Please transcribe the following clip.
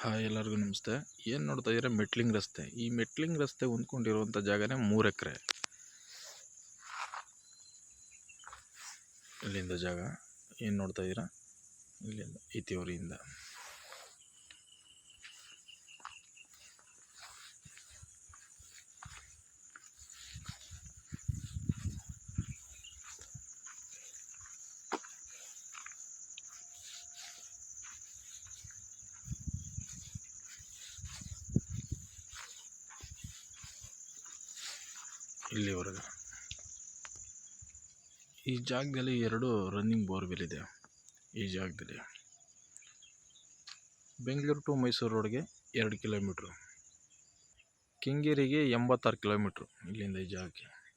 Hi ಎಲ್ಲರಿಗೂ ನಮಸ್ತೆ. ಏನು ನೋಡ್ತಾ ಇದ್ದೀರಾ? ಮೆಟ್ಲಿಂಗ್ ರಸ್ತೆ. ಈ ಮೆಟ್ಲಿಂಗ್ ರಸ್ತೆ ಹೊಂದ್ಕೊಂಡಿರುವಂಥ ಜಾಗನೇ ಮೂರು ಎಕರೆ ಇಲ್ಲಿಂದ ಜಾಗ. ಏನು ನೋಡ್ತಾ ಇದ್ದೀರಾ? ಇಲ್ಲಿಂದ ಇತಿವರಿಯಿಂದ ಇಲ್ಲಿವರೆಗೆ. ಈ ಜಾಗದಲ್ಲಿ ಎರಡು ರನ್ನಿಂಗ್ ಬೋರ್ವೆಲ್ ಇದೆ. ಈ ಜಾಗದಲ್ಲಿ ಬೆಂಗಳೂರು ಟು ಮೈಸೂರು ರೋಡ್ಗೆ ಎರಡು ಕಿಲೋಮೀಟ್ರು ಕೆಂಗೇರಿಗೆ ಎಂಬತ್ತಾರು ಕಿಲೋಮೀಟ್ರು ಇಲ್ಲಿಂದ ಈ ಜಾಗಕ್ಕೆ.